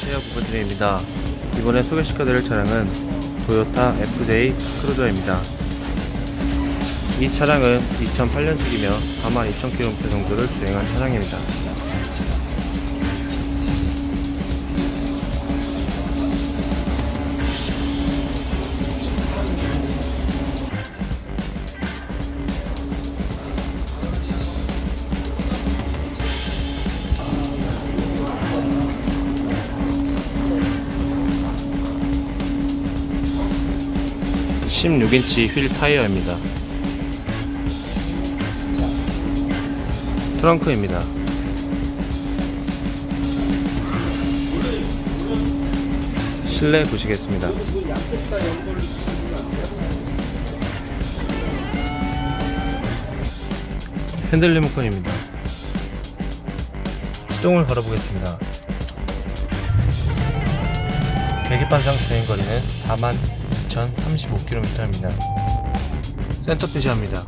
드림입니다. 이번에 소개시켜드릴 차량은 도요타 FJ 크루저입니다. 이 차량은 2008년식이며 42,000km 정도를 주행한 차량입니다. (16인치) 휠 타이어입니다. 트렁크입니다. 실내 보시겠습니다. 핸들 리모컨입니다. 시동을 걸어보겠습니다. 계기판 상 주행거리는 42,035km입니다. 센터 표시합니다.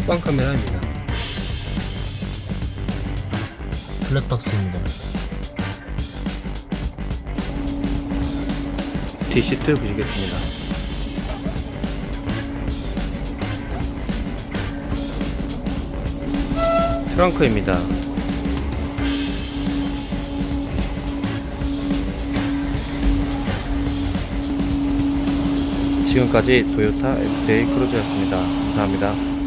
후방 카메라입니다. 블랙박스입니다. 뒷시트 보시겠습니다. 트렁크입니다. 지금까지 도요타 FJ 크루즈였습니다. 감사합니다.